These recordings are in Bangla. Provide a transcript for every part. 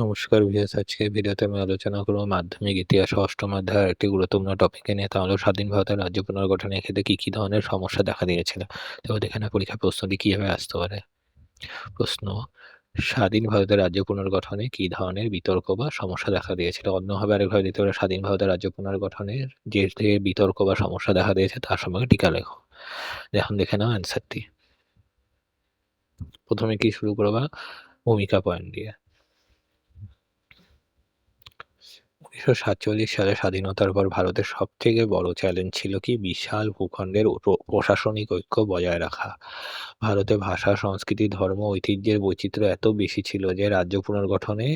নমস্কার ভিউয়ার্স। আজকে ভিডিওতে আমি আলোচনা করব মাধ্যমিক, ইতিহাস অষ্টম অধ্যায়ের একটি গুরুত্বপূর্ণ টপিকে নিয়ে। তা স্বাধীন ভারতের রাজ্য পুনর্গঠনের ক্ষেত্রে কী কী ধরনের সমস্যা দেখা দিয়েছিল? তো এখানে পরীক্ষা প্রশ্নটি কীভাবে আসতে পারে। প্রশ্ন, স্বাধীন ভারতের রাজ্য পুনর্গঠনে কী ধরনের বিতর্ক বা সমস্যা দেখা দিয়েছিল? অন্যভাবে আরেকভাবে দিতে পারে, স্বাধীন ভারতের রাজ্য পুনর্গঠনের যে যে বিতর্ক বা সমস্যা দেখা দিয়েছে, তার সম্পর্কে টিকা লেখো। এখন দেখে নাও অ্যান্সারটি প্রথমে কি শুরু করবা? ভূমিকা পয়েন্ট দিয়ে। উনিশশো সাতচল্লিশ সালে স্বাধীনতার পর ভারতের সবথেকে বড় চ্যালেঞ্জ ছিল কি? বিশাল ভূখণ্ডের প্রশাসনিক ঐক্য বজায় রাখা। ভারতে ভাষা, সংস্কৃতি, ধর্ম, ঐতিহ্যের বৈচিত্র্য এত বেশি ছিল যে রাজ্য পুনর্গঠনে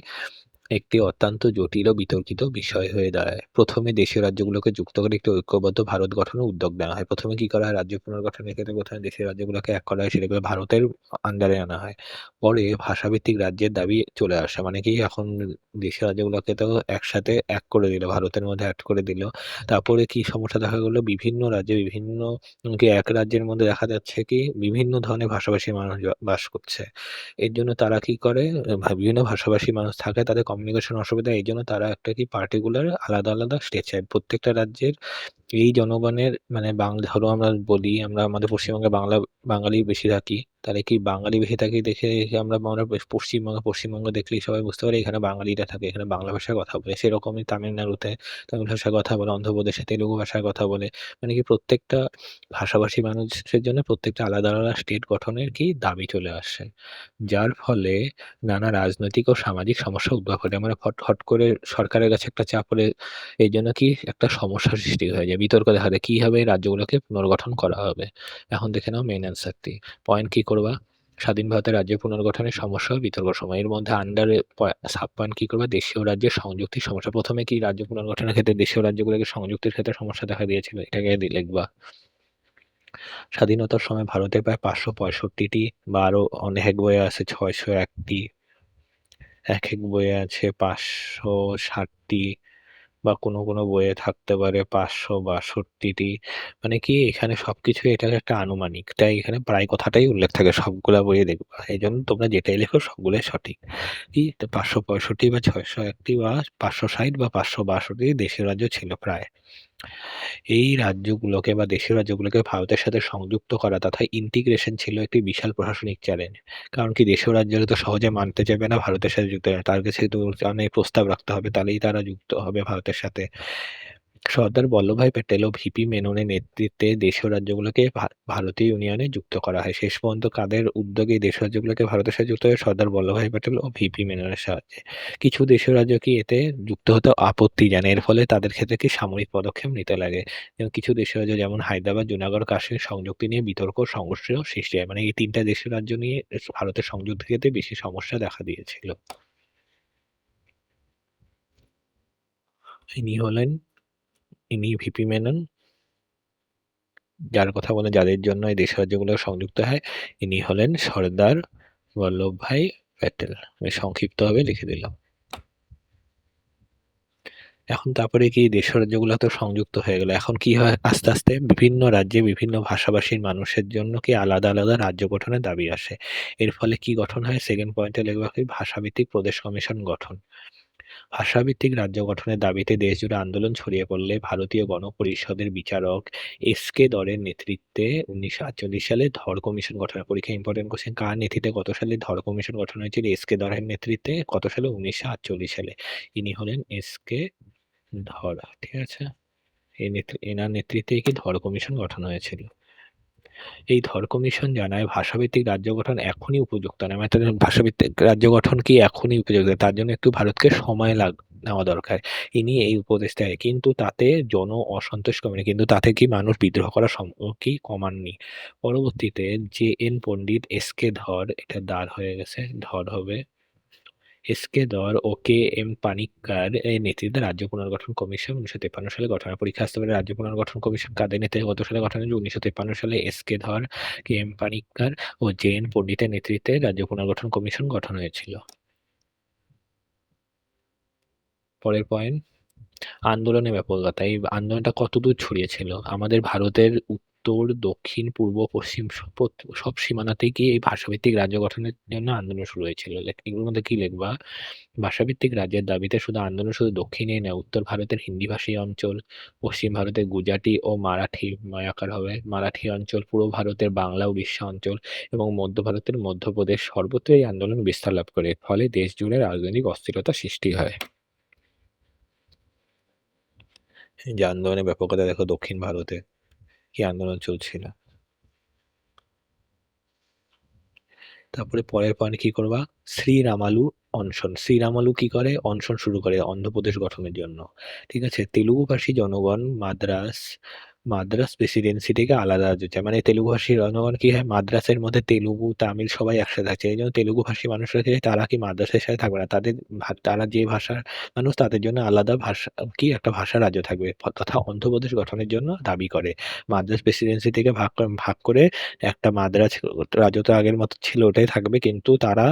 একটি অত্যন্ত জটিল ও বিতর্কিত বিষয় হয়ে দাঁড়ায়। প্রথমে দেশীয় রাজ্যগুলোকে যুক্ত করে একটি ঐক্যবদ্ধ ভারত গঠনের উদ্যোগ নেওয়া হয়। প্রথমে কি করা হয়? রাজ্য পুনর্গঠনের ক্ষেত্রে প্রথমে দেশীয় রাজ্যগুলোকে এক করা হয় সেটাগুলো ভারতের আন্ডারে আনা হয়। পরে ভাষাভিত্তিক রাজ্যের দাবি চলে আসে মানে কি এখন দেশীয় রাজ্যগুলোকে তো একসাথে এক করে দিল, ভারতের মধ্যে অ্যাড করে দিল। তারপরে কি সমস্যা দেখা গেলো? বিভিন্ন রাজ্যে বিভিন্ন কি এক রাজ্যের মধ্যে দেখা যাচ্ছে কি বিভিন্ন ধরনের ভাষাভাষী মানুষ বাস করছে। এর জন্য তারা কি করে? বিভিন্ন ভাষাভাষী মানুষ থাকে, তাদের কমিউনিকেশন অসুবিধা, এই জন্য তারা একটা কি পার্টিকুলার আলাদা আলাদা স্টেট চায় প্রত্যেকটা রাজ্যের এই জনগণের মানে বাংলা ধরো আমরা বলি, আমরা আমাদের পশ্চিমবঙ্গে বাংলা, বাঙালি বেশি থাকি তাহলে কি বাঙালি বেশি থাকি দেখে আমরা আমরা পশ্চিমবঙ্গে, পশ্চিমবঙ্গ দেখলেই সবাই বুঝতে পারি এখানে বাঙালিরা থাকে, এখানে বাংলা ভাষায় কথা বলে। সেরকমই তামিলনাড়ুতে তামিল ভাষায় কথা বলে, অন্ধ্রপ্রদেশে তেলুগু ভাষায় কথা বলে। মানে কি প্রত্যেকটা ভাষাভাষী মানুষের জন্য প্রত্যেকটা আলাদা আলাদা স্টেট গঠনের কি দাবি চলে আসছে। যার ফলে নানা রাজনৈতিক ও সামাজিক সমস্যা উদ্ভব ঘটে আমরা হট হট করে সরকারের কাছে একটা চাপ পড়ে এই জন্য কি একটা সমস্যার সৃষ্টি হয়ে যায়। বিতর্ক দেখা যায় কীভাবে রাজ্যগুলোকে পুনর্গঠন করা হবে। এখন দেখে নাও মেন অ্যান্সারটি পয়েন্ট কী করবা? স্বাধীন ভারতের রাজ্য পুনর্গঠনের সমস্যা, বিতর্ক সময় এর মধ্যে আন্ডারে সাব পয়েন্ট কী করবা? দেশীয় রাজ্যের সংযুক্তির সমস্যা। প্রথমে কি রাজ্য পুনর্গঠনের ক্ষেত্রে দেশীয় রাজ্যগুলোকে সংযুক্তির ক্ষেত্রে সমস্যা দেখা দিয়েছিল? এটাকে লিখবা। স্বাধীনতার সময় ভারতের প্রায় পাঁচশো পঁয়ষট্টিটি বা আরও অনেক বইয়ে আছে ছয়শো একটি, এক এক বইয়ে আছে পাঁচশো ষাটটি বা কোনো কোনো বইয়ে থাকতে পারে পাঁচশো বাষট্টিটি। মানে কি এখানে সবকিছু এটা একটা আনুমানিক, তাই এখানে প্রায় কথাটাই উল্লেখ থাকে, সবগুলা বইয়ে দেখবা। এই জন্য তোমরা যেটাই লেখো সবগুলোই সঠিক। কি? পাঁচশো পঁয়ষট্টি বা ছয়শো একটি বা পাঁচশো ষাট বা পাঁচশো বাষট্টি দেশের রাজ্য ছিল প্রায়। এই রাজ্যগুলোকে বা দেশের রাজ্যগুলোকে ভারতের সাথে সংযুক্ত করা তথা ইন্টিগ্রেশন ছিল একটি বিশাল প্রশাসনিক চ্যালেঞ্জ কারণ কি দেশীয় রাজ্যরা তো সহজে মানতে চাইবে না, ভারতের সাথে যুক্ত তার কাছে তো অনেক প্রস্তাব রাখতে হবে, তাহলেই তারা যুক্ত হবে ভারতের সাথে। সর্দার বল্লভভাই প্যাটেল ও ভিপি মেননের নেতৃত্বে দেশীয় রাজ্যগুলোকে ভারতীয় ইউনিয়নে যুক্ত করা হয়। শেষ পর্যন্ত কাদের উদ্যোগে দেশীয় রাজ্যগুলোকে ভারতের সাথে যুক্ত হয় সর্দার বল্লভভাই প্যাটেল ও ভিপি মেননের সাহায্যে? কিছু দেশীয় রাজ্য কি এতে যুক্ত হতে আপত্তি জানে এর ফলে তাদের ক্ষেত্রে কি সামরিক পদক্ষেপ নিতে লাগে? কিছু দেশীয় রাজ্য যেমন হায়দ্রাবাদ, জুনাগড়, কাশ্মীর সংযুক্তি নিয়ে বিতর্ক সংঘর্ষের সৃষ্টি হয়। মানে এই তিনটা দেশীয় রাজ্য নিয়ে ভারতের সংযুক্তি ক্ষেত্রে বেশি সমস্যা দেখা দিয়েছিল। ইনি হলেন ইনি ভিপি মেনন। যার কথা বলে যাদের জন্য এই দেশ রাজ্যগুলো সংযুক্ত হয়, ইনি হলেন সর্দার বল্লভভাই প্যাটেল। আমি সংক্ষিপ্তভাবে লিখে দিলাম। এখন তারপরে কি দেশ রাজ্যগুলো তো সংযুক্ত হয়ে গেল। এখন কি হয়? আস্তে আস্তে বিভিন্ন রাজ্যে বিভিন্ন ভাষাভাষীর মানুষের জন্য কি আলাদা আলাদা রাজ্য গঠনের দাবি আসে। এর ফলে কি গঠন হয়? সেকেন্ড পয়েন্টে লিখবা কি ভাষাভিত্তিক প্রদেশ কমিশন গঠন। ভাষাভিত্তিক রাজ্য গঠনের দাবিতে দেশজুড়ে আন্দোলন ছড়িয়ে পড়লে ভারতীয় গণপরিষদের বিচারক এস কে দরের নেতৃত্বে উনিশশো আটচল্লিশ সালে ধর কমিশন গঠনের পরীক্ষা ইম্পর্টেন্ট কোশ্চেন কার নেতৃত্বে কত সালে ধর কমিশন গঠন হয়েছিল? এস কে দরের নেতৃত্বে কত সালে? উনিশশো আটচল্লিশ সালে। ইনি হলেন এস কে ধর, ঠিক আছে? এই এনার নেতৃত্বে কি ধর কমিশন গঠন হয়েছিল? এই ধর কমিশন জানায় ভাষাভিত্তিক রাজ্য গঠন এখনই উপযুক্ত নয় মানে তাদের ভাষাভিত্তিক রাজ্য গঠন কি এখনই উপযুক্ত? তার জন্য একটু ভারতকে সময় লাগ, নেওয়া দরকার। ইনি এই উপদেশ দেয় কিন্তু তাতে জন অসন্তোষ কমেনি কিন্তু তাতে কি মানুষ বিদ্রোহ করার কি কমাননি? পরবর্তীতে J N Pandit S K Dhar, এটা দাঁড় হয়ে গেছে, ধর হবে এস কে দর, ও কে এম পানিক্কার নেতৃত্বে রাজ্য পুনর্গঠন কমিশন উনিশশো তেপান্ন সালে গঠনের পরীক্ষা আসতে পারে রাজ্য পুনর্গঠন কমিশন কাদের নেতৃত্বে গত সালে গঠন হয়েছে উনিশশো তেপান্ন সালে S K Dhar, K M Panikkar ও জে এন পণ্ডিতের নেতৃত্বে রাজ্য পুনর্গঠন কমিশন গঠন হয়েছিল। পরের পয়েন্ট আন্দোলনের ব্যাপকতা। এই আন্দোলনটা কতদূর ছড়িয়েছিল? আমাদের ভারতের উত্তর, দক্ষিণ, পূর্ব, পশ্চিম সব সীমানাতেই কি এই ভাষাভিত্তিক রাজ্য গঠনের জন্য আন্দোলন শুরু হয়েছিল। এগুলোর মধ্যে কি লিখবা? ভাষাভিত্তিক রাজ্যের দাবিতে শুধু আন্দোলন শুধু দক্ষিণেই নয়, উত্তর ভারতের হিন্দিভাষী অঞ্চল, পশ্চিম ভারতের গুজরাটি ও মারাঠি ময়াকার হবে, মারাঠি অঞ্চল, পূর্ব ভারতের বাংলা উড়িষ্যা অঞ্চল এবং মধ্য ভারতের মধ্যপ্রদেশ সর্বত্র এই আন্দোলন বিস্তার লাভ করে। ফলে দেশ জুড়ে রাজনৈতিক অস্থিরতা সৃষ্টি হয়। যে আন্দোলনের ব্যাপকতা দেখো দক্ষিণ ভারতে কি আন্দোলন চলছিল। তারপরে পরের পয়েন্ট কি করবা? শ্রীরামালু অনশন। শ্রীরামালু কি করে? অনশন শুরু করে অন্ধ্রপ্রদেশ গঠনের জন্য। ঠিক আছে? তেলুগু ভাষী জনগণ, মাদ্রাস মাদ্রাস প্রেসিডেন্সি থেকে আলাদা রাজ্য চায়। মানে তেলুগুভাষী জনগণ কি হয়? মাদ্রাসের মধ্যে তেলুগু, তামিল সবাই একসাথে থাকছে। এইজন্য তেলুগুভাষী মানুষরা কি তারা কি মাদ্রাসের সাথে থাকবে না। তাদের তারা যে ভাষার মানুষ তাদের জন্য আলাদা ভাষা কি একটা ভাষা রাজ্য থাকবে। তথা অন্ধ্রপ্রদেশ গঠনের জন্য দাবি করে। মাদ্রাস প্রেসিডেন্সি থেকে ভাগ ভাগ করে একটা মাদ্রাজ রাজ্য তো আগের মতো ছিল ওটাই থাকবে। কিন্তু তারা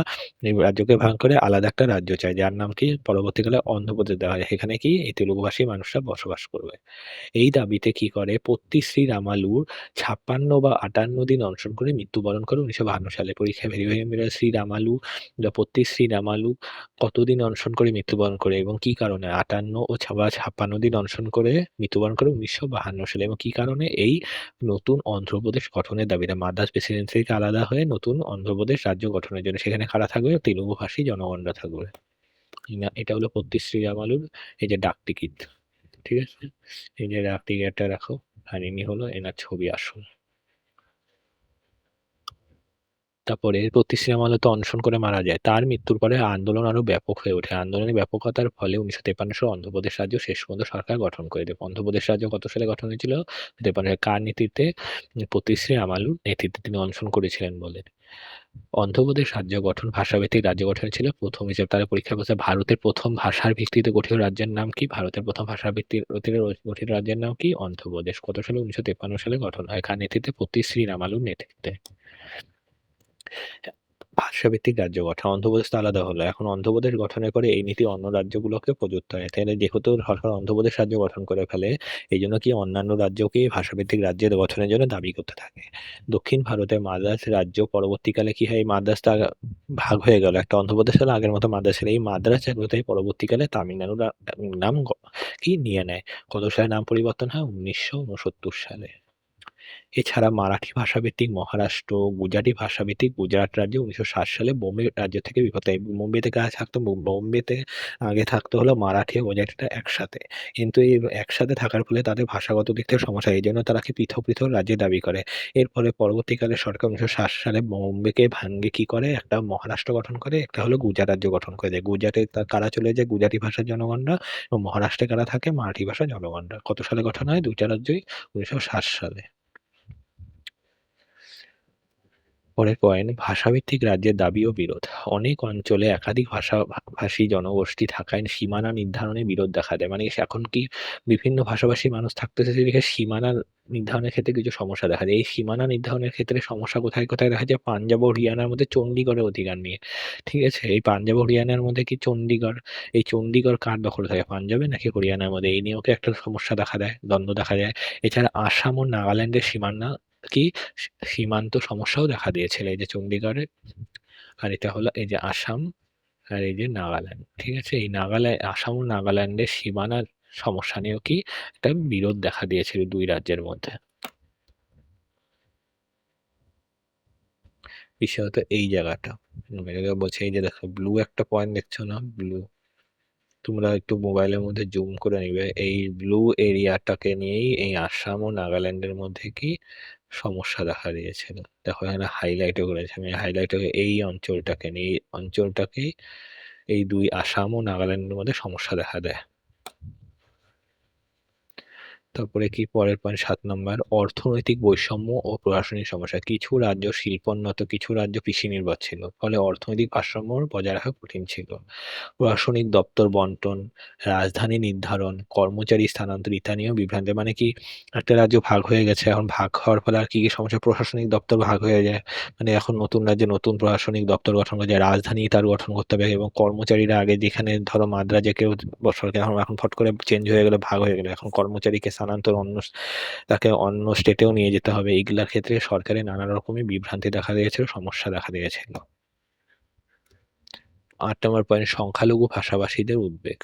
এই রাজ্যকে ভাগ করে আলাদা একটা রাজ্য চায়। যার নাম কি? পরবর্তীকালে অন্ধ্রপ্রদেশ দেওয়া হয়। সেখানে কি? এই তেলুগুভাষী মানুষরা বসবাস করবে। এই দাবিতে কি করে? পত্তি শ্রীরামালু ৫৬ বা ৫৮ দিন অনশন করে মৃত্যুবরণ করে ১৯৫২ সালে। পরীক্ষায় ভেরি, ভেরি ইম্পোর্টেন্ট শ্রীরামালু বা পত্তি শ্রীরামালু কতদিন অনশন করে মৃত্যুবরণ করে এবং কি কারণে? ৫৮ ও বা ৫৬ দিন অনশন করে মৃত্যুবরণ করে ১৯৫২ সালে এবং কি কারণে? এই নতুন অন্ধ্রপ্রদেশ গঠনের দাবিতে মাদ্রাজ প্রেসিডেন্সি থেকে আলাদা হয়ে নতুন অন্ধ্রপ্রদেশ রাজ্য গঠনের জন্য। সেখানে কারা থাকবে? তেলুগুভাষী জনগণরা থাকবে। এটা হলো পত্তি শ্রীরামালুর এই যে ডাক টিকিট। ঠিক আছে? এই যে ডাক টিকিটটা রাখো। আর হলো এনার ছবি আসল। তারপরে শ্রীরামালু তো অনশন করে মারা যায়। তার মৃত্যুর পরে আন্দোলন আরও ব্যাপক হয়ে ওঠে। আন্দোলনের ব্যাপকতার ফলে ১৯৫৩ সালে অন্ধ্রপ্রদেশ রাজ্য শেষ পর্যন্ত সরকার গঠন করে দেয়। অন্ধ্রপ্রদেশ রাজ্য কত সালে গঠন হয়েছিল? ৫৩ সালে। কার নেতৃত্বে? পত্তি শ্রীরামালুর নেতৃত্বে তিনি অনশন করেছিলেন বলে। অন্ধ্রপ্রদেশ রাজ্য গঠন, ভাষাভিত্তিক রাজ্য গঠন ছিল প্রথম হিসেবে তারা পরীক্ষা করছে ভারতের প্রথম ভাষার ভিত্তিতে গঠিত রাজ্যের নাম কি? ভারতের প্রথম ভাষার ভিত্তিতে গঠিত রাজ্যের নাম কি? অন্ধ্রপ্রদেশ। কত সালে? ১৯৫৩ সালে গঠন হয়। কার নেতৃত্বে? প্রতি শ্রীরামালুর নেতৃত্বে। ভাষাভিত্তিক রাজ্য গঠন। অন্ধ্রপ্রদেশ তো আলাদা হলো। এখন অন্ধ্রপ্রদেশ গঠনে করে এই নীতি অন্য রাজ্যগুলোকে প্রযুক্ত হয়। তাহলে যেহেতু সরকার অন্ধ্রপ্রদেশ রাজ্য গঠন করে ফেলে, এই জন্য কি অন্যান্য রাজ্যকেই ভাষাভিত্তিক রাজ্যের গঠনের জন্য দাবি করতে থাকে। দক্ষিণ ভারতে মাদ্রাস রাজ্য পরবর্তীকালে কি হয়? এই মাদ্রাজটা ভাগ হয়ে গেল। একটা অন্ধ্রপ্রদেশ হলো আগের মতো মাদ্রাজ ছিল। এই মাদ্রাজ রাজ্যটাই পরবর্তীকালে তামিলনাড়ুর নাম কি নিয়ে নেয়। কত সালে নাম পরিবর্তন হয়? ১৯৬৯ সালে। এছাড়া মারাঠি ভাষাভিত্তিক মহারাষ্ট্র, গুজরাটি ভাষাভিত্তিক গুজরাট রাজ্য ১৯৬০ সালে বোম্বে রাজ্য থেকে বিভক্ত হয়। বোম্বেতে কারা থাকতো? বোম্বেতে আগে থাকতো হলো মারাঠি ও গুজরাটিটা একসাথে। কিন্তু এই একসাথে থাকার ফলে তাদের ভাষাগত দিক থেকে সমস্যা হয়। এইজন্য তারা কি পৃথক, পৃথক রাজ্যে দাবি করে। এরপরে পরবর্তীকালে সরকার ১৯৬০ সালে বোম্বেকে ভাঙ্গে কি করে? একটা মহারাষ্ট্র গঠন করে, একটা হলো গুজরাট রাজ্য গঠন করে দেয়। গুজরাটে কারা চলে যায়? গুজরাটি ভাষার জনগণরা এবং মহারাষ্ট্রে কারা থাকে? মারাঠি ভাষার জনগণরা। কত সালে গঠন হয়? ২ টা রাজ্যই ১৯৬০ সালে। পরের পয়েন্ট ভাষাভিত্তিক রাজ্যের দাবি ও বিরোধ। অনেক অঞ্চলে একাধিক ভাষা ভা ভাষী জনগোষ্ঠী থাকায় সীমানা নির্ধারণে বিরোধ দেখা দেয়। মানে এখন কি বিভিন্ন ভাষাভাষী মানুষ থাকতেছে সেদিকে সীমানা নির্ধারণের ক্ষেত্রে কিছু সমস্যা দেখা যায়। এই সীমানা নির্ধারণের ক্ষেত্রে সমস্যা কোথায়, কোথায় দেখা যায়? পাঞ্জাব ও হরিয়ানার মধ্যে চণ্ডীগড়ের অধিকার নিয়ে। ঠিক আছে? এই পাঞ্জাব ও হরিয়ানার মধ্যে কি চণ্ডীগড়, এই চণ্ডীগড় কার দখলে থাকে? পাঞ্জাবে নাকি হরিয়ানার মধ্যে? এই নিয়েও একটা সমস্যা দেখা দেয়, দ্বন্দ্ব দেখা যায়। এছাড়া আসাম ও নাগাল্যান্ডের সীমানা কি সীমান্ত সমস্যাও দেখা দিয়েছিল। এই যে চণ্ডীগড়ের আর এটা হলো এই যে আসাম আর এই যে নাগাল্যান্ড। ঠিক আছে? এই নাগাল্যান্ড আসাম ও নাগাল্যান্ডের সীমানার সমস্যা নিয়েও কি একটা বিরোধ দেখা দিয়েছিল দুই রাজ্যের মধ্যে। বিশেষত এই জায়গাটা। বলছে, এই যে দেখো ব্লু একটা পয়েন্ট দেখছ না? ব্লু। তোমরা একটু মোবাইলের মধ্যে জুম করে নিবে। এই ব্লু এরিয়াটাকে নিয়েই এই আসাম ও নাগাল্যান্ডের মধ্যে কি সমস্যা দেখা দিয়েছিল। দেখো এখানে হাইলাইটও করেছে। আমি হাইলাইট এই অঞ্চলটাকে নিয়ে, এই অঞ্চলটাকেই এই দুই আসাম ও নাগাল্যান্ডের মধ্যে সমস্যা দেখা দেয়। তারপরে কি পরের পয়েন্ট সাত নম্বর অর্থনৈতিক বৈষম্য ও প্রশাসনিক সমস্যা। কিছু রাজ্য শিল্পোন্নত, কিছু রাজ্য কৃষি নির্ভর ছিল। ফলে অর্থনৈতিক ভারসাম্য বজায় রাখা কঠিন ছিল। প্রশাসনিক দপ্তর বন্টন, রাজধানী নির্ধারণ, কর্মচারী স্থানান্তর ইত্যাদি নিয়েও বিভ্রান্তি। মানে কি একটা রাজ্য ভাগ হয়ে গেছে। এখন ভাগ হওয়ার ফলে আর কি, কি সমস্যা? প্রশাসনিক দপ্তর ভাগ হয়ে যায়। মানে এখন নতুন রাজ্যে নতুন প্রশাসনিক দপ্তর গঠন করা যায়। রাজধানী তার গঠন করতে হবে এবং কর্মচারীরা আগে যেখানে ধরো মাদ্রাজে কেউ এখন এখন ফট করে চেঞ্জ হয়ে গেলে ভাগ হয়ে গেলে এখন কর্মচারীকে স্থানান্তর অন্য তাকে অন্য স্টেটেও নিয়ে যেতে হবে। এগুলার ক্ষেত্রে সরকারের নানা রকমের বিভ্রান্তি দেখা দিয়েছিল সমস্যা দেখা দিয়েছিল আট নম্বর পয়েন্ট সংখ্যালঘু ভাষাভাষীদের উদ্বেগ।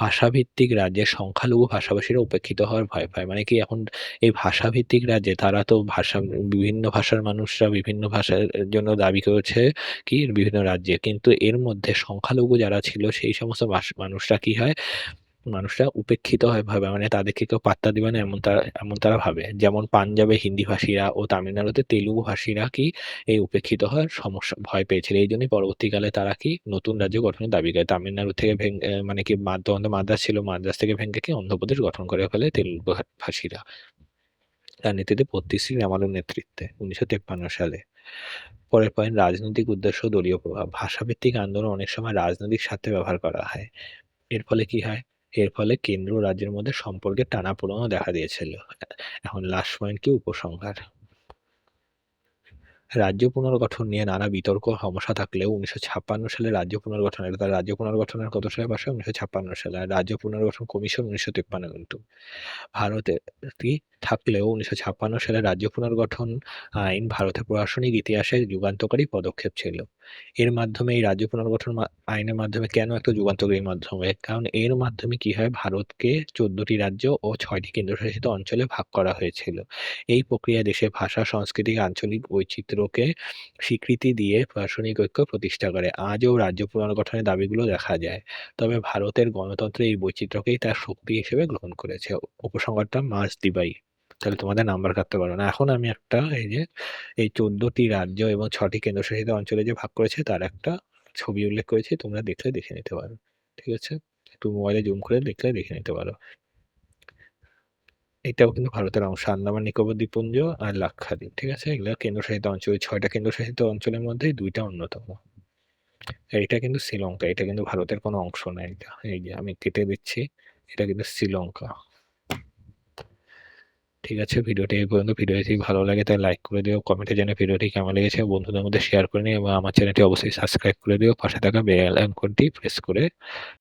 ভাষাভিত্তিক রাজ্যের সংখ্যালঘু ভাষাভাষীরা উপেক্ষিত হওয়ার ভয় পায়। মানে কি, এখন এই ভাষাভিত্তিক রাজ্যে তারা তো ভাষা, বিভিন্ন ভাষার মানুষরা বিভিন্ন ভাষার জন্য দাবি করেছে কি, বিভিন্ন রাজ্যে। কিন্তু এর মধ্যে সংখ্যালঘু যারা ছিল, সেই সমস্ত মানুষরা কি হয় মানুষরা উপেক্ষিত হয় ভাবে মানে তাদেরকে কেউ পাত্তা দিবে না এমন তারা এমন তারা ভাবে। যেমন পাঞ্জাবে হিন্দি ভাষীরা ও তামিলনাড়ুতে তেলুগু ভাষীরা কি এই উপেক্ষিত হওয়ার সমস্যা, ভয় পেয়েছিল। এই জন্যই পরবর্তীকালে তারা কি নতুন রাজ্য গঠনের দাবি করে। তামিলনাড়ু থেকে মানে কি মাদ্রাস ছিল মাদ্রাস থেকে ভেঙে কি অন্ধ্রপ্রদেশ গঠন করে ফেলে তেলুগু ভাষীরা। তার নেতৃত্বে পত্রিশ্রী রামালুর নেতৃত্বে উনিশশো তেপ্পান্ন সালে। পরের পয়েন্ট, রাজনৈতিক উদ্দেশ্য দলীয় প্রভাব। ভাষাভিত্তিক আন্দোলন অনেক সময় রাজনৈতিক স্বার্থে ব্যবহার করা হয়। এর ফলে কি হয়? এর ফলে কেন্দ্র রাজ্যের মধ্যে সম্পর্কের টানাপোড়েনও দেখা দিয়েছিল। এখন লাস্ট পয়েন্ট কি? উপসংহার। রাজ্য পুনর্গঠন নিয়ে নানা বিতর্ক সমস্যা থাকলেও উনিশশো ছাপ্পান্ন সালে রাজ্য পুনর্গঠন এটা তার রাজ্য পুনর্গঠনের কত সালে পাশে উনিশশো ছাপ্পান্ন সালে। রাজ্য পুনর্গঠন কমিশন উনিশশো তিপ্পান্ন কিন্তু। ভারতে থাকলেও উনিশশো ছাপ্পান্ন সালে রাজ্য পুনর্গঠন আইন ভারতের প্রশাসনিক ইতিহাসে যুগান্তকারী পদক্ষেপ ছিল। এর মাধ্যমে এই রাজ্য পুনর্গঠন আইনের মাধ্যমে কেন একটা যুগান্তকারী মাধ্যমে? কারণ এর মাধ্যমে কি হয়? ভারতকে চোদ্দটি রাজ্য ও ছয়টি কেন্দ্রশাসিত অঞ্চলে ভাগ করা হয়েছিল। এই প্রক্রিয়া দেশের ভাষা, সংস্কৃতি, আঞ্চলিক বৈচিত্র্যকে স্বীকৃতি দিয়ে প্রশাসনিক ঐক্য প্রতিষ্ঠা করে। আজও রাজ্য পুনর্গঠনের দাবিগুলো দেখা যায়। তবে ভারতের গণতন্ত্র এই বৈচিত্র্যকেই তার শক্তি হিসেবে গ্রহণ করেছে। উপসংহারটা মাস দিবাই। তাহলে তোমাদের নাম্বার কাটতে পারো না। এখন আমি একটা, এই যে, এই চোদ্দটি রাজ্য এবং ছটি কেন্দ্রশাসিত অঞ্চলে যে ভাগ করেছে, তার একটা ছবি উল্লেখ করেছি, তোমরা দেখলে দেখে নিতে পারো। ঠিক আছে? একটু মোবাইলে জুম করে দেখলে দেখে নিতে পারো। এটাও কিন্তু ভারতের অংশ। আন্দামান, নিকোবর, দ্বীপপুঞ্জ আর লাক্ষাদ্বীপ। ঠিক আছে? এগুলো কেন্দ্রশাসিত অঞ্চল, ছয়টা কেন্দ্রশাসিত অঞ্চলের মধ্যে দুইটা অন্যতম। এটা কিন্তু শ্রীলঙ্কা। এটা কিন্তু ভারতের কোনো অংশ না, এটা। এই যে, আমি কেটে দিচ্ছি। এটা কিন্তু শ্রীলঙ্কা। ঠিক আছে, ভিডিওটি এই পর্যন্ত। ভিডিও যদি ভালো লাগে তাই লাইক করে দিও কমেন্টে জেনে ভিডিওটি কেমন লেগেছে। বন্ধুদের মধ্যে শেয়ার করে নিও এবং আমার চ্যানেলটি অবশ্যই সাবস্ক্রাইব করে দিও। পাশে থাকা বেল আইকনটি প্রেস করে